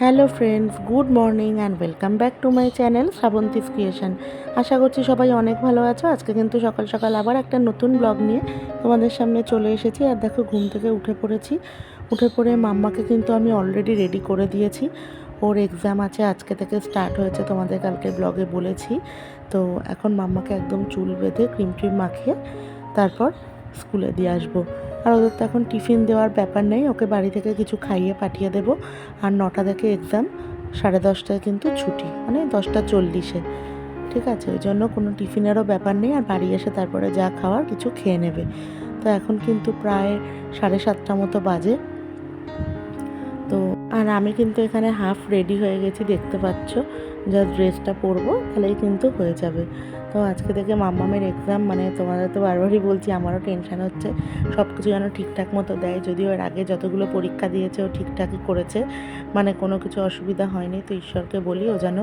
Hello friends, good morning and welcome back to my channel Shrabanti's creation আশা করছি সবাই অনেক ভালো আছো। আজকে কিন্তু সকাল সকাল আবার একটা নতুন ব্লগ নিয়ে তোমাদের সামনে চলে এসেছি। আর দেখো, ঘুম থেকে উঠে পড়েছি। উঠে পড়ে মাম্মাকে কিন্তু আমি অলরেডি রেডি করে দিয়েছি। ওর এক্সাম আছে, আজকে থেকে স্টার্ট হয়েছে, তোমাদের কালকে ব্লগে বলেছি। তো এখন মাম্মাকে একদম চুল বেঁধে ক্রিম ট্রিম মাখিয়ে তারপর স্কুলে দিয়ে আসব। আর ওদের তো এখন টিফিন দেওয়ার ব্যাপার নেই, ওকে বাড়ি থেকে কিছু খাইয়ে পাঠিয়ে দেবো। আর নটা থেকে এক্সাম সাড়ে দশটায় কিন্তু ছুটি মানে দশটা চল্লিশে। ঠিক আছে, ওই জন্য কোনো টিফিনেরও ব্যাপার নেই, আর বাড়ি এসে তারপরে যা খাওয়ার কিছু খেয়ে নেবে। তো এখন কিন্তু প্রায় সাড়ে সাতটা মতো বাজে। তো, আর আমি কিন্তু এখানে হাফ রেডি হয়ে গেছি, দেখতে পাচ্ছ। যা ড্রেসটা পরবো, তাহলেই কিন্তু হয়ে যাবে। তো আজকে থেকে মাম্মামের এক্সাম মানে তোমাদের তো বারবারই বলছি, আমারও টেনশান হচ্ছে। সব কিছু যেন ঠিকঠাক মতো দেয়, যদিও এর আগে যতগুলো পরীক্ষা দিয়েছে, ও ঠিকঠাকই করেছে। মানে কোনো কিছু অসুবিধা হয়নি, তো ঈশ্বরকে বলি, ও যেন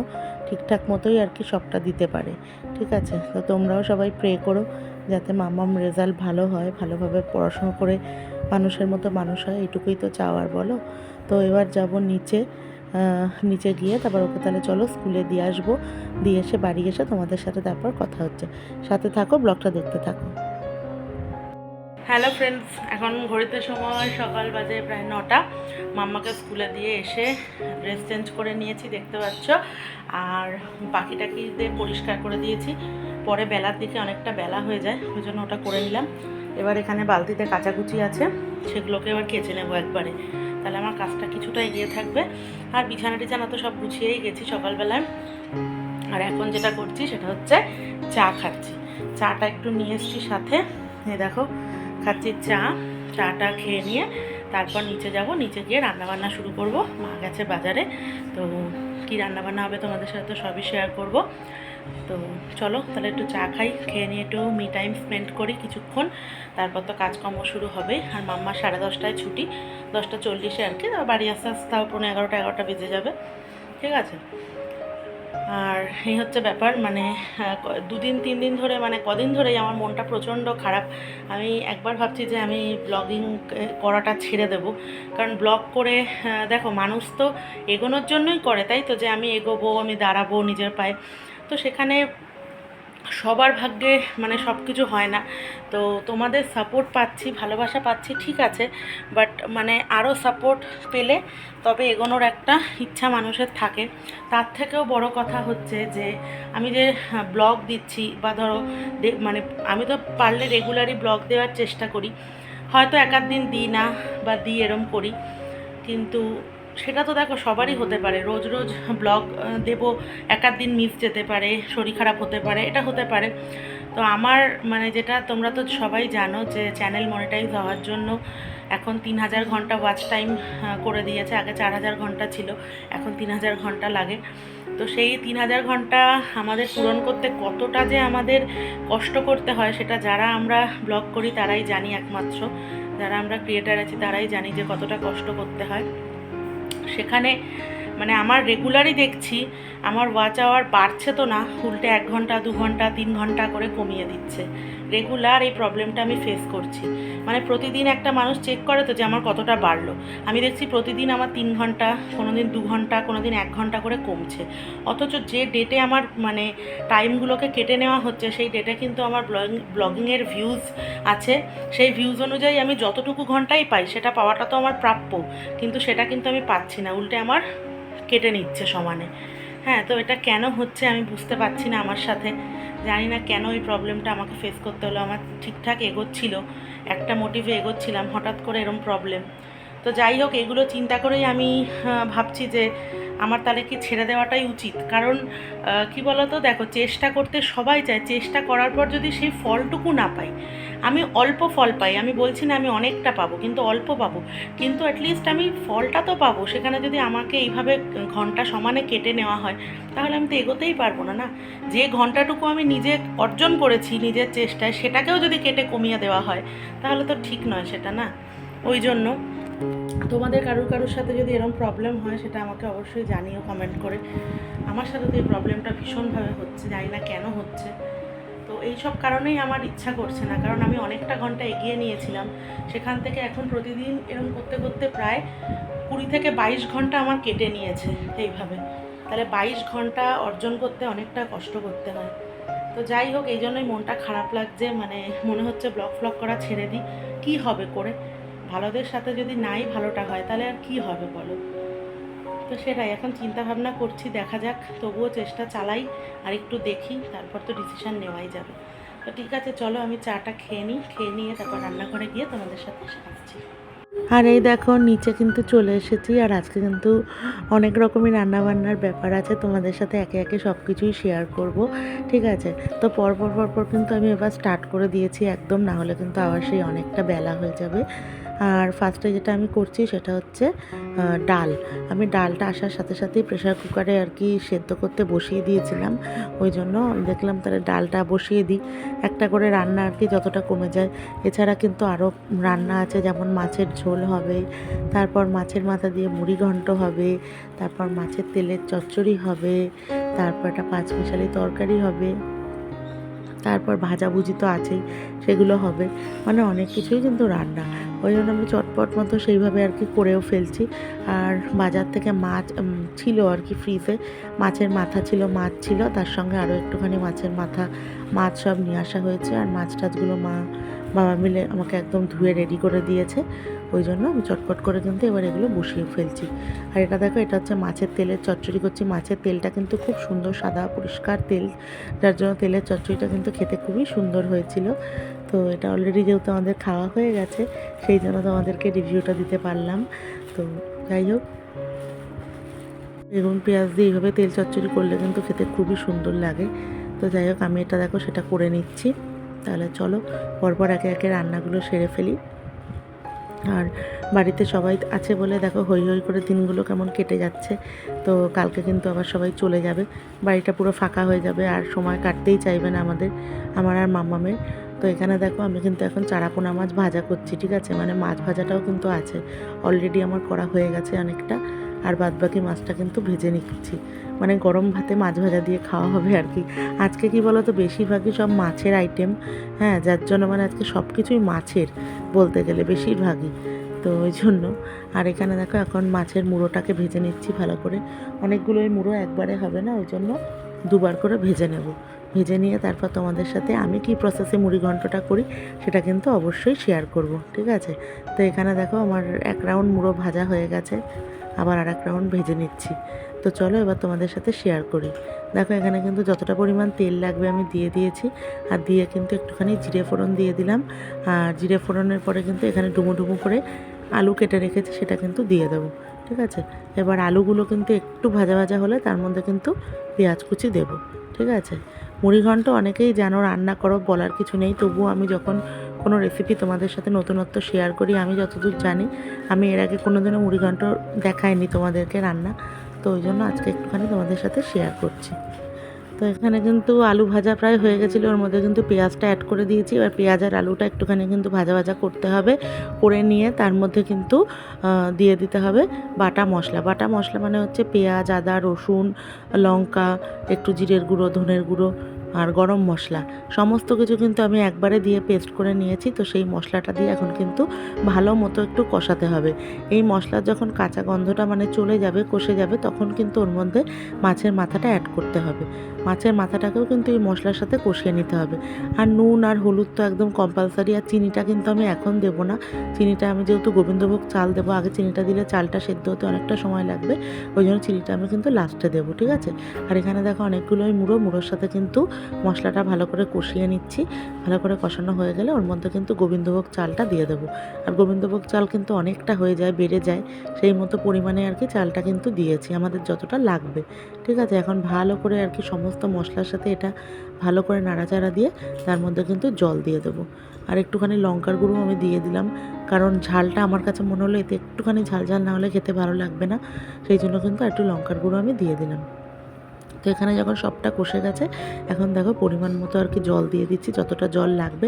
ঠিকঠাক মতোই আর কি সবটা দিতে পারে। ঠিক আছে? তো তোমরাও সবাই প্রে করো, যাতে মাম্মাম রেজাল্ট ভালো হয়, ভালোভাবে পড়াশুনো করে মানুষের মতো মানুষ হয়, এটুকুই তো চাওয়ার, বলো? তো এবার যাব নিচে। নিচে গিয়ে তারপর ওকে তাহলে চলো স্কুলে দিয়ে আসব। দিয়ে এসে বাড়ি এসে তোমাদের সাথে তারপর কথা হচ্ছে। সাথে থাকো, ব্লগটা দেখতে থাকো। হ্যালো ফ্রেন্ডস এখন ঘড়িতে সময় সকাল বাজে প্রায় নটা। মাম্মাকে স্কুলে দিয়ে এসে ড্রেস চেঞ্জ করে নিয়েছি, দেখতে পাচ্ছ। আর বাকি টাকি দিয়ে পরিষ্কার করে দিয়েছি। পরে বেলার দিকে অনেকটা বেলা হয়ে যায়, ওই জন্য ওটা করে নিলাম। এবার এখানে বালতিতে কাচাকুচি আছে, সেগুলোকে এবার কেচে নেব একবারে। তাহলে আমার কাজটা কিছুটা এগিয়ে থাকবে। আর বিছানা টিছানা তো সব গুছিয়েই গেছি সকালবেলায়। আর এখন যেটা করছি সেটা হচ্ছে চা খাচ্ছি। চাটা একটু নিয়ে এসছি সাথে। এই দেখো, খাচ্ছি চা। চাটা খেয়ে নিয়ে তারপর নিচে যাব। নিচে গিয়ে রান্নাবান্না শুরু করব। মা গেছে বাজারে। তো কি রান্নাবান্না হবে তোমাদের সাথে তো সবই শেয়ার করব। তো চলো, তাহলে একটু চা খাই, খেয়ে নিয়ে একটু মি টাইম স্পেন্ড করি কিছুক্ষণ। তারপর তো কাজকর্ম শুরু হবে, আর মাম্মা সাড়ে দশটায় ছুটি। দশটা চল্লিশে আর কি বাড়ি আস্তে আস্তে তাও পনেরো এগারোটা এগারোটা বেজে যাবে। ঠিক আছে? আর এই হচ্ছে ব্যাপার মানে দুদিন, তিন দিন ধরে মানে কদিন ধরেই আমার মনটা প্রচণ্ড খারাপ। আমি একবার ভাবছি যে আমি ব্লগিং করাটা ছেড়ে দেব। কারণ ব্লগ করে দেখো, মানুষ তো এগোনোর জন্যই করে, তাই তো? যে আমি এগোবো, আমি দাঁড়াবো নিজের পায়ে। তো সেখানে সবার ভাগ্যে মানে সব কিছু হয় না। তো তোমাদের সাপোর্ট পাচ্ছি, ভালোবাসা পাচ্ছি, ঠিক আছে। বাট মানে আরও সাপোর্ট পেলে তবে এগোনোর একটা ইচ্ছা মানুষের থাকে। তার থেকেও বড় কথা হচ্ছে যে, আমি যে ব্লগ দিচ্ছি বা ধরো মানে আমি তো পারলে রেগুলারই ব্লগ দেওয়ার চেষ্টা করি। হয়তো এক দিন দিই না বা দিই এরম করি। কিন্তু সেটা তো দেখো সবারই হতে পারে। রোজ রোজ ব্লগ দেব এক আধ দিন মিস যেতে পারে, শরীর খারাপ হতে পারে, এটা হতে পারে। তো আমার মানে যেটা তোমরা তো সবাই জানো যে চ্যানেল মনিটাইজ হওয়ার জন্য এখন তিন হাজার ঘণ্টা ওয়াচ টাইম করে দিয়েছে। আগে চার হাজার ঘণ্টা ছিল, এখন তিন হাজার ঘণ্টা লাগে। তো সেই তিন হাজার ঘণ্টা আমাদের পূরণ করতে কতটা যে আমাদের কষ্ট করতে হয়, সেটা যারা আমরা ব্লগ করি তারাই জানি একমাত্র। যারা আমরা ক্রিয়েটার আছি তারাই জানি যে কতটা কষ্ট করতে হয়। সেখানে মানে আমার রেগুলারই দেখছি, আমার ওয়াচ আওয়ার বাড়ছে তো না, উল্টে এক ঘণ্টা, দু ঘণ্টা, তিন ঘণ্টা করে কমিয়ে দিচ্ছে। রেগুলার এই প্রবলেমটা আমি ফেস করছি। মানে প্রতিদিন একটা মানুষ চেক করে তো যে আমার কতটা বাড়লো। আমি দেখছি প্রতিদিন আমার তিন ঘণ্টা কোনো দিন দু ঘণ্টা কোনো দিন এক ঘণ্টা করে কমছে। অথচ যে ডেটে আমার মানে টাইমগুলোকে কেটে নেওয়া হচ্ছে, সেই ডেটে কিন্তু আমার ব্লগিং ব্লগিংয়ের ভিউজ আছে। সেই ভিউজ অনুযায়ী আমি যতটুকু ঘন্টাই পাই, সেটা পাওয়াটা তো আমার প্রাপ্য। কিন্তু সেটা কিন্তু আমি পাচ্ছি না, উল্টে আমার কেটে নিচ্ছে সমানে। হ্যাঁ তো এটা কেন হচ্ছে আমি বুঝতে পারছি না আমার সাথে। জানি না কেন ওই প্রবলেমটা আমাকে ফেস করতে হলো, আমার ঠিকঠাক এগোচ্ছিল, একটা মোটিভে এগোচ্ছিলাম, হঠাৎ করে এরম প্রবলেম তো যাই হোক, এগুলো চিন্তা করেই আমি ভাবছি যে আমার তাহলে কি ছেড়ে দেওয়াটাই উচিত। কারণ কি বলতো, দেখো, চেষ্টা করতে সবাই চায়, চেষ্টা করার পর যদি সেই ফলটুকু না পাই আমি অল্প ফল পাই, আমি বলছি না আমি অনেকটা পাবো, কিন্তু অল্প পাবো। কিন্তু অ্যাটলিস্ট আমি ফলটা তো পাবো, সেখানে যদি আমাকে এইভাবে ঘণ্টা সমানে কেটে নেওয়া হয়, তাহলে আমি তো এগোতেই পারব না না? যে ঘন্টাটুকু আমি নিজে অর্জন করেছি, নিজের চেষ্টায়, সেটাকেও যদি কেটে কমিয়ে দেওয়া হয়, তাহলে তো ঠিক নয় সেটা, না? ওই জন্য তোমাদের কারুর কারুর সাথে যদি এরকম প্রবলেম হয়, সেটা আমাকে অবশ্যই জানিও কমেন্ট করে। আমার সাথে তো এই প্রবলেমটা ভীষণভাবে হচ্ছে, জানি না কেন হচ্ছে। এই সব কারণেই আমার ইচ্ছা করছে না। কারণ আমি অনেকটা ঘণ্টা এগিয়ে নিয়েছিলাম। সেখান থেকে এখন প্রতিদিন এরকম করতে করতে প্রায় কুড়ি থেকে বাইশ ঘণ্টা আমার কেটে নিয়েছে এইভাবে। তাহলে বাইশ ঘণ্টা অর্জন করতে অনেকটা কষ্ট করতে হয়। তো যাই হোক, এই জন্যই মনটা খারাপ লাগছে। মানে মনে হচ্ছে ব্লগ ফ্লগ করা ছেড়ে দিই। কী হবে করে? ভালোদের সাথে যদি নাই, ভালোটা হয়, তাহলে আর কী হবে বলো? তো সেটাই, এখন চিন্তা ভাবনা করছি, দেখা যাক, তবুও চেষ্টা চালাই, আর একটু দেখি, তারপর তো ডিসিশন নেওয়াই যাবে। তো ঠিক আছে, চলো আমি চাটা খেয়ে নিই, খেয়ে নিয়ে তারপর রান্নাঘরে গিয়ে তোমাদের সাথে আসছি আর এই দেখো, নিচে কিন্তু চলে এসেছি, আর আজকে কিন্তু অনেক রকমের রান্নাবান্নার ব্যাপার আছে, তোমাদের সাথে একে একে সব কিছুই শেয়ার করব, ঠিক আছে? তো পরপর পরপর কিন্তু আমি এবার স্টার্ট করে দিয়েছি, একদম না হলে কিন্তু আবার সেই অনেকটা বেলা হয়ে যাবে। আর ফার্স্টে যেটা আমি করছি সেটা হচ্ছে ডাল। আমি ডালটা আসার সাথে সাথেই প্রেশার কুকারে আর কি সেদ্ধ করতে বসিয়ে দিয়েছিলাম। ওই জন্য দেখলাম তাহলে ডালটা বসিয়ে দিই। একটা করে রান্না আর কি যতটা কমে যায়। এছাড়া কিন্তু আরও রান্না আছে, যেমন মাছের ঝোল হবে, তারপর মাছের মাথা দিয়ে মুড়ি ঘন্ট হবে, তারপর মাছের তেলের চচ্চড়ি হবে, তারপর একটা পাঁচমিশালি তরকারি হবে, তারপর ভাজাভুজি তো আছেই, সেগুলো হবে। মানে অনেক কিছুই কিন্তু রান্না। ওই জন্য আমি চটপট মতো সেইভাবে আর কি করেও ফেলছি। আর বাজার থেকে মাছ ছিল আর কি ফ্রিজে মাছের মাথা ছিল, মাছ ছিল। তার সঙ্গে আরও একটুখানি মাছের মাথা, মাছ সব নিয়ে আসা হয়েছে। আর মাছ টাছগুলো মা, বাবা মিলে আমাকে একদম ধুয়ে রেডি করে দিয়েছে। ওই জন্য আমি চটপট করে কিন্তু এবার এগুলো বসিয়ে ফেলছি। আর এটা দেখো, এটা হচ্ছে মাছের তেলের চচ্চড়ি করছি। মাছের তেলটা কিন্তু খুব সুন্দর সাদা পরিষ্কার তেল। যার জন্য তেলের চচ্চড়িটা কিন্তু খেতে খুবই সুন্দর হয়েছিল। তো এটা অলরেডি যেহেতু আমাদের খাওয়া হয়ে গেছে, সেই জন্য তোমাদেরকে রিভিউটা দিতে পারলাম। তো যাই হোক, বেগুন, পেঁয়াজ দিয়ে এইভাবে তেল চচ্চড়ি করলে কিন্তু খেতে খুবই সুন্দর লাগে। তো যাই হোক, আমি এটা দেখো, সেটা করে নিচ্ছি। তাহলে চলো, পরপর একে একে রান্নাগুলো সেরে ফেলি। আর বাড়িতে সবাই আছে বলে দেখো হই হই করে দিনগুলো কেমন কেটে যাচ্ছে। তো কালকে কিন্তু আবার সবাই চলে যাবে। বাড়িটা পুরো ফাঁকা হয়ে যাবে, আর সময় কাটতেই চাইবে না আমাদের, আমার আর মামামের। তো এখানে দেখো আমি কিন্তু এখন চারাপোনা মাছ ভাজা করছি, ঠিক আছে? মানে মাছ ভাজাটাও কিন্তু আছে। অলরেডি আমার করা হয়ে গেছে অনেকটা, আর বাদবাকি মাছটা কিন্তু ভেজে নিচ্ছি। মানে গরম ভাতে মাছ ভাজা দিয়ে খাওয়া হবে আর কি। আজকে কি বলো তো বেশিরভাগই সব মাছের আইটেম হ্যাঁ যার জন্য মানে আজকে সব কিছুই মাছের বলতে গেলে, বেশিরভাগই। তো ওই জন্য, আর এখানে দেখো এখন মাছের মুড়োটাকে ভেজে নিচ্ছি ভালো করে। অনেকগুলোই মুড়ো একবারে হবে না, ওই জন্য দুবার করে ভেজে নেব। ভেজে নিয়ে তারপর তোমাদের সাথে আমি কি প্রসেসে মুড়ি ঘন্টটা করি, সেটা কিন্তু অবশ্যই শেয়ার করব, ঠিক আছে? তো এখানে দেখো আমার এক রাউন্ড মুড়ো ভাজা হয়ে গেছে, আবার আর এক রাউন্ড ভেজে নিচ্ছি। তো চলো এবার তোমাদের সাথে শেয়ার করি। দেখো এখানে কিন্তু যতটা পরিমাণ তেল লাগবে আমি দিয়ে দিয়েছি, আর দিয়ে কিন্তু একটুখানি জিরে ফোড়ন দিয়ে দিলাম, আর জিরে ফোড়নের পরে কিন্তু এখানে ডুমো ডুমো করে আলু কেটে রেখেছি, সেটা কিন্তু দিয়ে দেবো, ঠিক আছে? এবার আলুগুলো কিন্তু একটু ভাজা ভাজা হলে তার মধ্যে কিন্তু পেঁয়াজ কুচি দেবো, ঠিক আছে? মুড়িঘণ্ট অনেকেই জানো রান্না করো বলার কিছু নেই। তবুও আমি যখন কোনো রেসিপি তোমাদের সাথে নতুনত্ব শেয়ার করি, আমি যতদূর জানি, আমি এর আগে কোনো দিনও মুড়িঘণ্ট দেখাইনি তোমাদেরকে রান্না। তো ওই জন্য আজকে একটুখানি তোমাদের সাথে শেয়ার করছি। তো এখানে কিন্তু আলু ভাজা প্রায় হয়ে গেছিল, ওর মধ্যে কিন্তু পেঁয়াজটা অ্যাড করে দিয়েছি। এবার পেঁয়াজ আর আলুটা একটুখানি কিন্তু ভাজা ভাজা করতে হবে, করে নিয়ে তার মধ্যে কিন্তু দিয়ে দিতে হবে বাটা মশলা। বাটা মশলা মানে হচ্ছে পেঁয়াজ, আদা, রসুন, লঙ্কা, একটু জিরের গুঁড়ো, ধনের গুঁড়ো আর গরম মশলা। সমস্ত কিছু কিন্তু আমি একবারে দিয়ে পেস্ট করে নিয়েছি, তো সেই মশলাটা দিয়ে এখন কিন্তু ভালো মতো একটু কষাতে হবে। এই মশলার যখন কাঁচা গন্ধটা মানে চলে যাবে, কষে যাবে, তখন কিন্তু ওর মধ্যে মাছের মাথাটা অ্যাড করতে হবে। মাছের মাথাটাকেও কিন্তু এই মশলার সাথে কষিয়ে নিতে হবে। আর নুন আর হলুদ তো একদম কম্পালসারি আর চিনিটা কিন্তু আমি এখন দেবো না। চিনিটা আমি যেহেতু গোবিন্দভোগ চাল দেবো, আগে চিনিটা দিলে চালটা সেদ্ধ হতে অনেকটা সময় লাগবে। ওই জন্য চিনিটা আমি কিন্তু লাস্টে দেবো, ঠিক আছে? আর এখানে দেখো অনেকগুলো অনেকগুলোই মুড়ো, মুড়োর সাথে কিন্তু মশলাটা ভালো করে কষিয়ে নিচ্ছি। ভালো করে কষানো হয়ে গেলে ওর মধ্যে কিন্তু গোবিন্দভোগ চালটা দিয়ে দেবো। আর গোবিন্দভোগ চাল কিন্তু অনেকটা হয়ে যায়, বেড়ে যায়। সেই মতো পরিমাণে আর কি চালটা কিন্তু দিয়েছি, আমাদের যতটা লাগবে। ঠিক আছে, এখন ভালো করে আর কি সমস্ত মশলার সাথে এটা ভালো করে নাড়াচাড়া দিয়ে তার মধ্যে কিন্তু জল দিয়ে দেবো। আর একটুখানি লঙ্কার গুঁড়ো আমি দিয়ে দিলাম, কারণ ঝালটা আমার কাছে মনে হলো এতে একটুখানি ঝাল ঝাল না হলে খেতে ভালো লাগবে না, সেই জন্য কিন্তু একটু লঙ্কার গুঁড়ো আমি দিয়ে দিলাম। তো এখানে যখন সবটা কষে গেছে, এখন দেখো পরিমাণ মতো আর কি জল দিয়ে দিচ্ছি, যতটা জল লাগবে,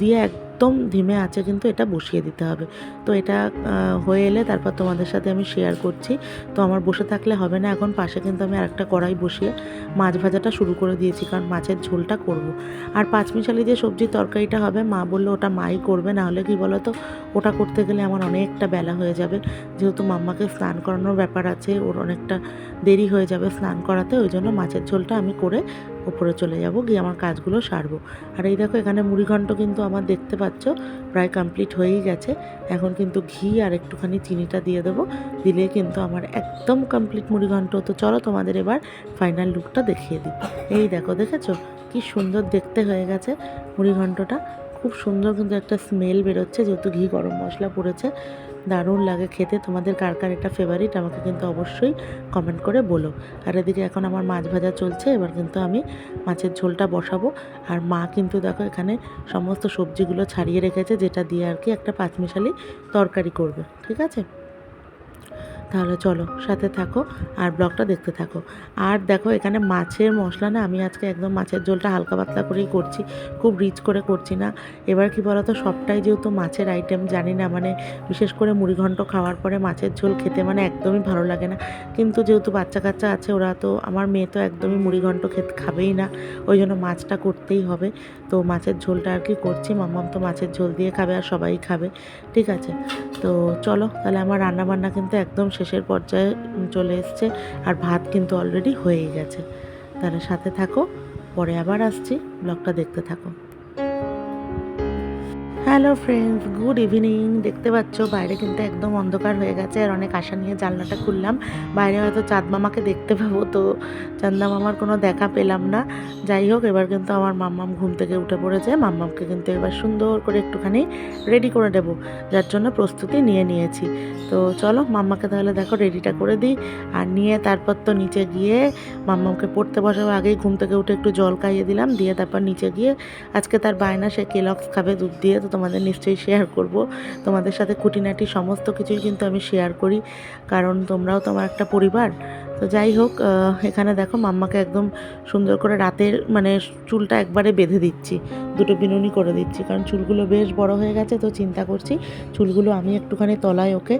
দিয়ে এক একদম ধিমে আছে কিন্তু এটা বসিয়ে দিতে হবে। তো এটা হয়ে এলে তারপর তোমাদের সাথে আমি শেয়ার করছি। তো আমার বসে থাকলে হবে না। এখন পাশে কিন্তু আমি আরেকটা কড়াই বসিয়ে মাছ ভাজাটা শুরু করে দিয়েছি, কারণ মাছের ঝোলটা করব। আর পাঁচমিশালি যে সবজি তরকারিটা হবে, মা বলল ওটা মাই করবে, না হলে কি বলো তো ওটা করতে গেলে আমার অনেকটা বেলা হয়ে যাবে। যেহেতু মাম্মাকে স্নান করানোর ব্যাপার আছে, ওর অনেকটা দেরি হয়ে যাবে স্নান করাতে, ওই জন্য মাছের ঝোলটা আমি করে উপরে চলে যাব, গিয়ে আমার কাজগুলো সারবো। আর এই দেখো, এখানে মুড়িঘণ্ট কিন্তু আমার দেখতে পাচ্ছ, প্রায় কমপ্লিট হয়েই গেছে। এখন কিন্তু ঘি আর একটুখানি চিনিটা দিয়ে দেবো, দিলে কিন্তু আমার একদম কমপ্লিট মুড়িঘণ্ট তো চলো তোমাদের এবার ফাইনাল লুকটা দেখিয়ে দিই। এই দেখো, দেখেছ? কি সুন্দর দেখতে হয়ে গেছে মুড়িঘণ্টটা খুব সুন্দর কিন্তু একটা স্মেল বেরোচ্ছে, যেহেতু ঘি গরম মশলা পড়েছে। দারুণ লাগে খেতে। তোমাদের কার কার এটা ফেভারিট আমাকে কিন্তু অবশ্যই কমেন্ট করে বলো। আর এদিকে এখন আমার মাছ ভাজা চলছে, এবার কিন্তু আমি মাছের ঝোলটা বসাবো। আর মা কিন্তু দেখো এখানে সমস্ত সবজিগুলো ছাড়িয়ে রেখেছে, যেটা দিয়ে আর কি একটা পাঁচমিশালি তরকারি করবে, ঠিক আছে? তাহলে চলো, সাথে থাকো আর ব্লগটা দেখতে থাকো। আর দেখো, এখানে মাছের মশলা না, আমি আজকে একদম মাছের ঝোলটা হালকা পাতলা করেই করছি, খুব রিচ করে করছি না। এবার কি বলতো, সবটাই যেহেতু মাছের আইটেম জানি না মানে বিশেষ করে মুড়িঘণ্ট খাওয়ার পরে মাছের ঝোল খেতে মানে একদমই ভালো লাগে না। কিন্তু যেহেতু বাচ্চা কাচ্চা আছে, ওরা তো, আমার মেয়ে তো একদমই মুড়িঘণ্ট খেতে খাবেই না, ওই জন্য মাছটা করতেই হবে। তো মাছের ঝোলটা আর কি করছি, মাম্মাম তো মাছের ঝোল দিয়ে খাবে আর সবাই খাবে, ঠিক আছে। তো চলো, তাহলে আমার রান্না বান্না কিন্তু একদম শেষের পর্যায়ে চলে এসছে আর ভাত কিন্তু অলরেডি হয়েই গেছে। তাহলে সাথে থাকো, পরে আবার আসছি, ব্লগটা দেখতে থাকো। হ্যালো ফ্রেন্ডস গুড ইভিনিং দেখতে পাচ্ছ, বাইরে কিন্তু একদম অন্ধকার হয়ে গেছে আর অনেক আশা নিয়ে জানলাটা খুললাম। বাইরে হয়তো চাঁদ মামাকে দেখতে পাবো, তো চান্দা মামার কোনো দেখা পেলাম না। যাই হোক, এবার কিন্তু আমার মাম্মাম ঘুম থেকে উঠে পড়েছে। মাম্মামকে কিন্তু এবার সুন্দর করে একটুখানি রেডি করে দেবো, যার জন্য প্রস্তুতি নিয়ে নিয়েছি। তো চলো, মাম্মাকে তাহলে দেখো রেডিটা করে দিই। আর নিয়ে তারপর তো নিচে গিয়ে মাম্মামকে পড়তে বসাবো। আগেই ঘুম থেকে উঠে একটু জল খাইয়ে দিলাম, দিয়ে তারপর নিচে গিয়ে আজকে তার বায়না, সে কেলক্স খাবে দুধ দিয়ে, তো তোমাদের নিশ্চয়ই শেয়ার করব। তোমাদের সাথে খুঁটিনাটি সমস্ত কিছুই কিন্তু আমি শেয়ার করি। কারণ তোমরাও তোমার একটা পরিবার। তো যাই হোক এখানে দেখো মাম্মাকে একদম সুন্দর করে রাতের মানে চুলটা একবারে বেঁধে দিচ্ছি। দুটো বিনুনি করে দিচ্ছি, কারণ চুলগুলো বেশ বড় হয়ে গেছে তো চিন্তা করছি চুলগুলো আমি একটুখানি তলায় ওকে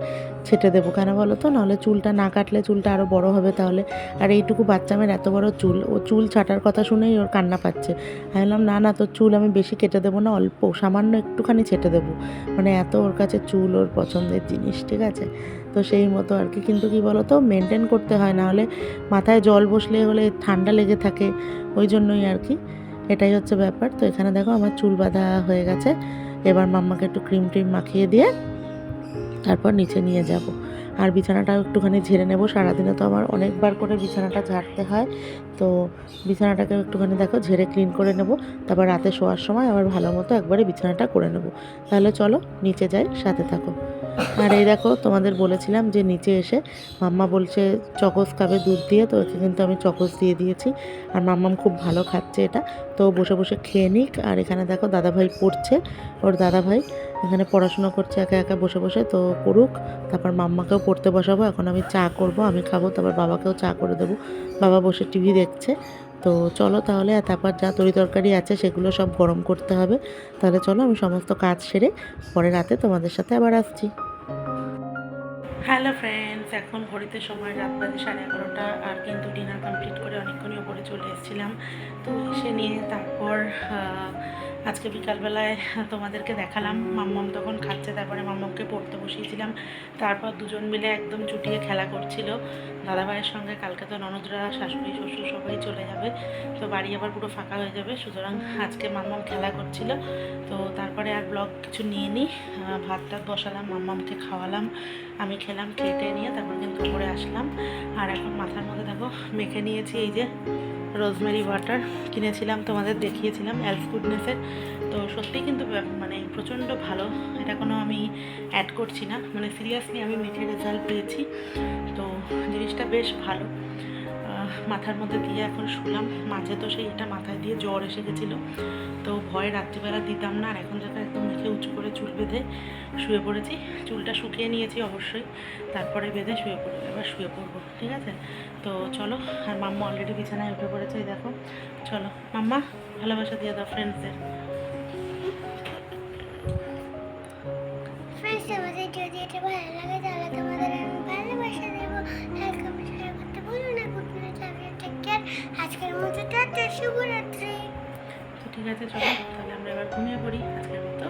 ছেটে দেবো। কেন বলো তো? নাহলে চুলটা না কাটলে চুলটা আরও বড় হবে তাহলে। আর এইটুকু বাচ্চা মেয়ের এত বড় চুল, ও চুল ছাটার কথা শুনেই ওর কান্না পাচ্ছে। আমি বললাম না না, তোর চুল আমি বেশি কেটে দেবো না, অল্প, সামান্য একটুখানি ছেটে দেবো। মানে এত ওর কাছে চুল, ওর পছন্দের জিনিস, ঠিক আছে? তো সেই মতো আর কি। কিন্তু কি বলো তো মেনটেন করতে হয় না হলে মাথায় জল বসলে হলে ঠান্ডা লেগে থাকে, ওই জন্যই আর কি। এটাই হচ্ছে ব্যাপার। তো এখানে দেখো আমার চুল বাঁধা হয়ে গেছে। এবার মাম্মাকে একটু ক্রিম ট্রিম মাখিয়ে দিয়ে তারপর নিচে নিয়ে যাব। আর বিছানাটাও একটুখানি ঝেড়ে নেব। সারাদিনে তো আমার অনেকবার করে বিছানাটা ঝাড়তে হয়। তো বিছানাটাকে একটুখানি দেখো ঝেড়ে ক্লিন করে নেব। তারপর রাতে শোয়ার সময় আবার ভালো মতো একবারে বিছানাটা করে নেব। তাহলে চলো, নিচে যাই, সাথে থাকো। আর এই দেখো, তোমাদের বলেছিলাম যে নিচে এসে মাম্মা বলছে চকস খাবে দুধ দিয়ে, তো ওকে কিন্তু আমি চকস দিয়ে দিয়েছি। আর মাম্মাম খুব ভালো খাচ্ছে এটা। তো বসে বসে খেয়ে নিক। আর এখানে দেখো, দাদাভাই পড়ছে। ওর দাদাভাই এখানে পড়াশোনা করছে, একা একা বসে বসে। তো করুক, তারপর মাম্মাকেও পড়তে বসাবো। এখন আমি চা করব, আমি খাব, তারপর বাবাকেও চা করে দেবো। বাবা বসে টিভি দেখছে। তো চলো তাহলে তারপর যা তরি তরকারি আছে সেগুলো সব গরম করতে হবে। তাহলে চলো, আমি সমস্ত কাজ সেরে পরে রাতে তোমাদের সাথে আবার আসছি। হ্যালো ফ্রেন্ডস এখন ঘড়িতে সময় রাত বাজে সাড়ে এগারোটা, আর কিন্তু ডিনার কমপ্লিট করে অনেকক্ষণই ওপরে চলে এসেছিলাম। তো এসে নিয়ে তারপর আজকে বিকালবেলায় তোমাদেরকে দেখালাম। মাম্মাম তখন খাচ্ছে, তারপরে মাম্মামকে পড়তে বসিয়েছিলাম। তারপর দুজন মিলে একদম চুটিয়ে খেলা করছিল। দাদাভাইয়ের সঙ্গে কালকে তো ননদরা, শাশুড়ি, শ্বশুর সবাই চলে যাবে। তো বাড়ি আবার পুরো ফাঁকা হয়ে যাবে। সুতরাং আজকে মাম্মাম খেলা করছিল। তো তারপরে আর ব্লগ কিছু নিয়ে নিই ভাত টাত বসালাম, মাম্মামকে খাওয়ালাম। আমি খেলাম, খেয়ে নিয়ে তারপর আসলাম। আর এখন মাথার মধ্যে দেখো, মেখে নিয়েছি এই যে রোজমেরি ওয়াটার কিনেছিলাম, তোমাদের দেখিয়েছিলাম অ্যালস গুডনেসের তো সত্যিই কিন্তু মানে প্রচণ্ড ভালো। এটা কোনো আমি অ্যাড করছি না। মানে সিরিয়াসলি আমি মেখে রেজাল্ট পেয়েছি। তো জিনিসটা বেশ ভালো। মাথার মধ্যে দিয়ে এখন শুলাম। মাঝে তো সেই এটা মাথায় দিয়ে জ্বর এসে গেছিল। তো ভয় রাত্রিবেলা দিতাম না, আর এখন যখন একদম মেখে উঁচু করে চুল বেঁধে শুয়ে পড়েছি। চুলটা শুকিয়ে নিয়েছি অবশ্যই, তারপরে বেঁধে শুয়ে পড়ব, এবার শুয়ে পড়ব, ঠিক আছে? তো চলো, আর মাম্মা অলরেডি বিছানায় উঠে পড়েছে, এই দেখো। চলো, মাম্মা, ভালোবাসা দিয়ে দাও ফ্রেন্ডসদের ভালো লাগে আজকের মতো টাটা, শুভরাত্রি। তো ঠিক আছে, চলো, তাহলে আমরা এবার ঘুমিয়ে পড়ি আজকের মতো।